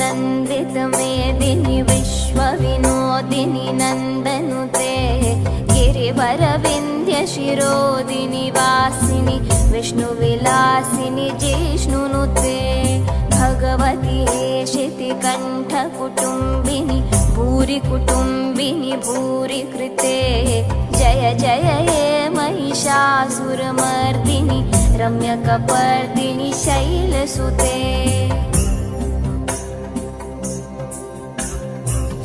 నందితమేదిని విశ్వ వినోదిని నందనుతే గిరివర వింధ్య శిరోదిని వాసిని విష్ణు విలాసిని జిష్ణునుతే. भगवति हेशितिकण्ठकुटुम्बिनि भूरि कुटुम्बिनि भूरि कृते। जय जय हे महिषासुरमर्दिनि रम्यकपर्दिनि शैलसुते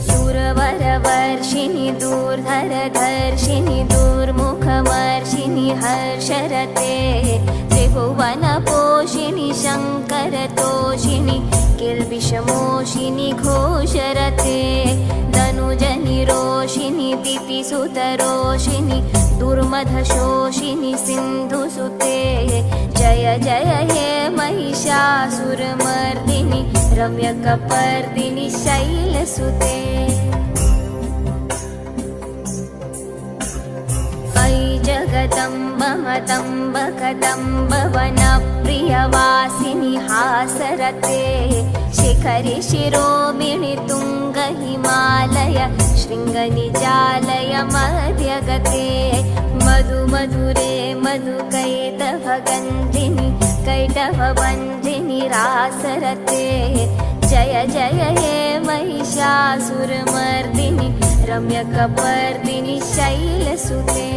सुरवरवर्षिणि दूर्धरधर्षिणि दुर्मुखमर्षिणि हर्षरते त्रिभुवनपोषिणि शङ्करतोषिणि विषमोषिनि घोषरते धनुजनि रोषिनि दितिसुतरोषिनि दुर्मधशोषिनि सिन्धुसुते जय जय हे महिषासुरमर्दिनि रम्यकपर्दिनि शैलसुते कदम्ब वनप्रियवासिनि हासरते शिखरि शिरोमिणि तुङ्ग हिमालय शृङ्गनिजालय मध्यगते। मधु मधुरे मधुकैटभगन्धिनि कैटभवन्धिनि रासरते जय जय हे महिषासुरमर्दिनि रम्यकपर्दिनि शैलसुते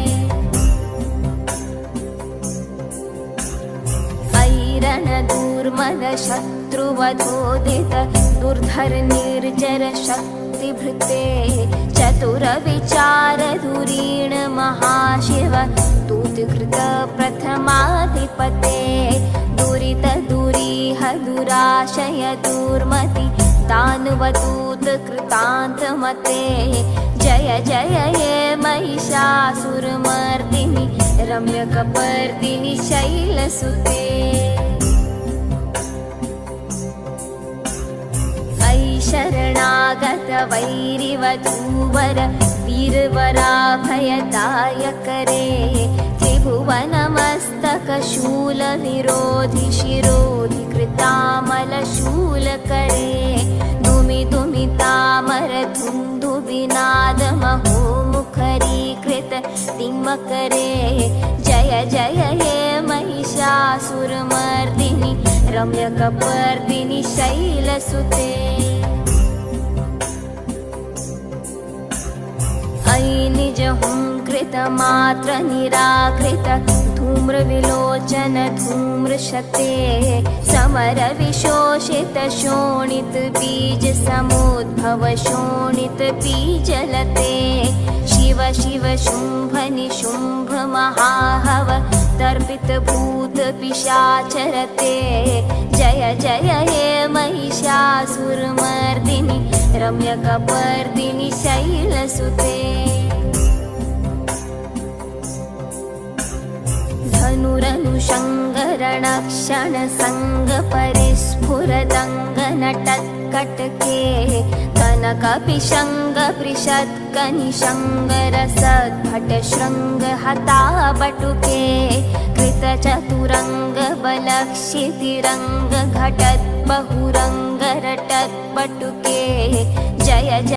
ऐरणदूर्मदशत्रुवधोदित दुर्धर निर्जर शक्तिभृते चतुरविचारधुरीण महाशिव दूतकृत प्रथमाधिपते। दुरित दुरीह दुराशय दुर्मति दानवदूत कृतान्तमते जय जय हे महिषासुरमर्दिनि रम्यकपर्दिनि शैलसुते वैरिवधूवर वीरवराभयदायकरे त्रिभुवनमस्तकशूलविरोधि शिरोधि कृतामलशूलकरे दुमि दुमि तामर धुन्धुविनादमहो मुखरीकृत तिमकरे जय जय हे महिषासुरमर्दिनि रम्यकपर्दिनि शैलसुते निज हुङ्कृतमात्र निराकृत धूम्रविलोचन धूम्रशते समरविशोषित शोणित बीज समुद्भव शोणित बीजलते शिव शिव शुम्भ निशुम्भ महाहव तर्पित भूत पिशाचरते जय जय हे महिषासुरमर्दिनि रम्यकपर्दिनि शैलसुते धनुरनुषङ्गरणक्षण सङ्गपरिस्फुरदङ्गनटत्कटके कनकपिशङ्गपृषत्कनिशङ्गरसद्भटशृङ्गहताबटुके कृतचतुरङ्गबलक्षितिरङ्गघटत् बहुरङ्गरटत्पटुके जय जय